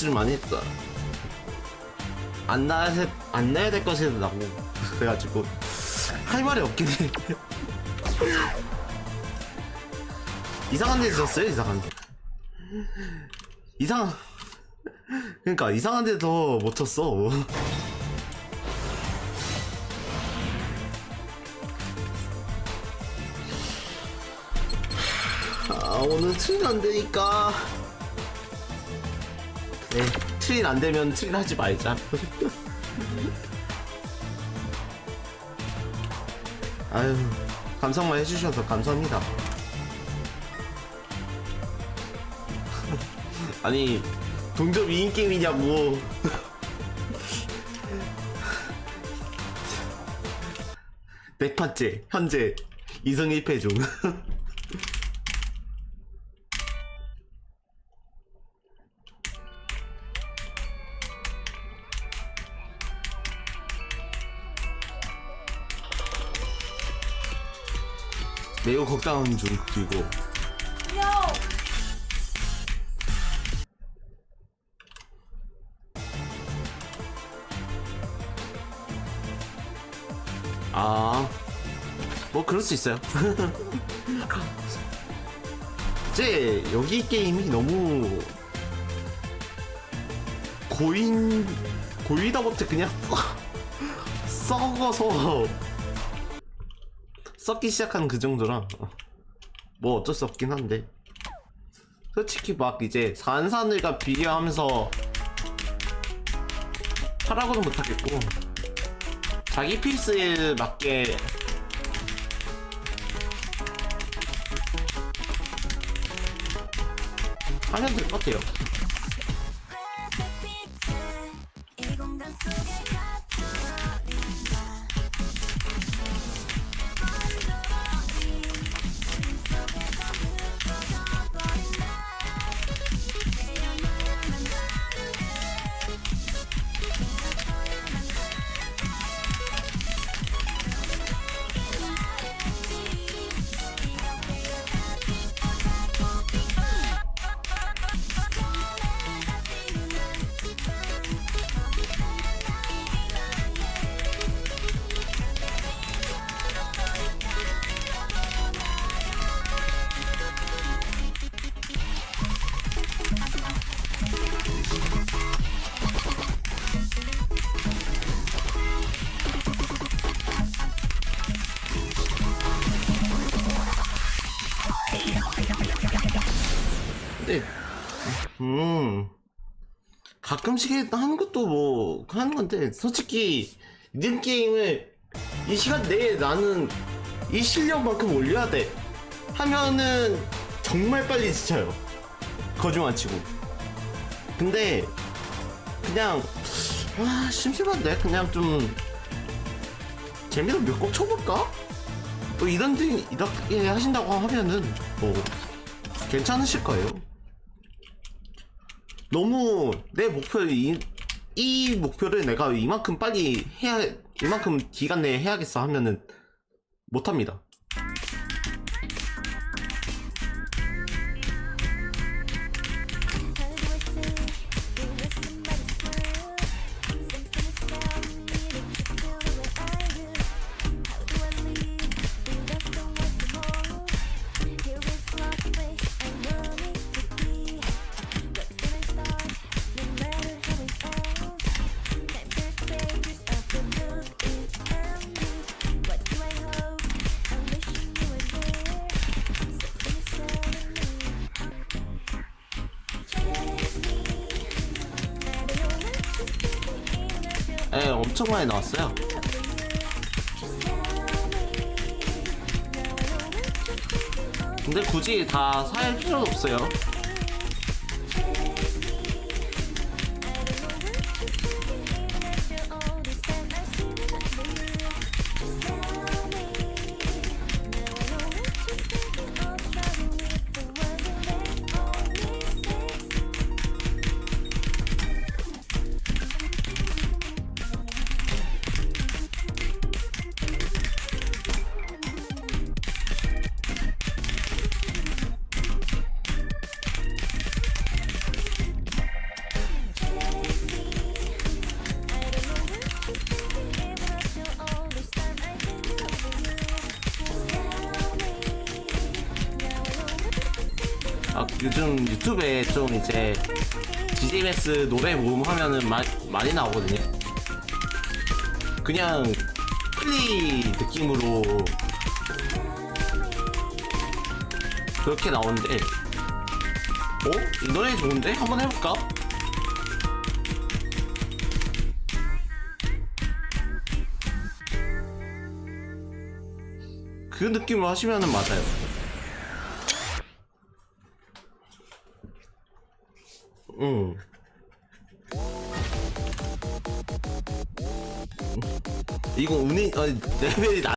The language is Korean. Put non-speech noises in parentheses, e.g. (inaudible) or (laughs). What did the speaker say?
미스를 많이 했다. 안 나야 돼- 안 내야 될 것이 나고 그래가지고 할 말이 없긴 해. (laughs) 이상한 데 졌어요 이상한 데. 이상 그러니까 이상한 데도 못 쳤어. 아 오늘 트린 안 되니까 네 트린 안 되면 트린 하지 말자. (laughs) 아유 감상만 해주셔서 감사합니다. (laughs) 아니 동접 2인 게임이냐고 네 판째 현재 2승 1패 중 매우 걱정하는 중 그리고 아, 뭐 그럴 수 있어요. (laughs) 이제 여기 게임이 너무 고인 고이다 못해 그냥 (laughs) 썩어서 썩기 시작한 그 정도라. 뭐 어쩔 수 없긴 한데. 솔직히 막 이제 산산을과 비교하면서 하라고는 못하겠고 자기 필스에 맞게 하면 될 것 같아요. 근데 음 가끔씩 하는 것도 뭐 하는 건데 솔직히 는 게임을 이 시간 내에 나는 이 실력만큼 올려야 돼 하면은 정말 빨리 지쳐요. 거짓말 치고. 근데 그냥 아 심심한데? 그냥 좀 재미로 몇 곡 쳐볼까? 또 이런 등 이렇게 하신다고 하면은 뭐 괜찮으실 거예요. 너무 내 목표를 이, 이 목표를 내가 이만큼 빨리 해야 이만큼 기간 내에 해야겠어 하면은 못합니다. 에 엄청 많이 나왔어요. 근데 굳이 다 살 필요는 없어요. 아, 요즘 유튜브에 좀 이제 DJMS 노래 모음 하면은 마, 많이 나오거든요. 그냥 플리 느낌으로 그렇게 나오는데 어? 이 노래 좋은데? 한번 해볼까? 그 느낌으로 하시면은 맞아요. 응. 이거 운이 어, 레벨이 낮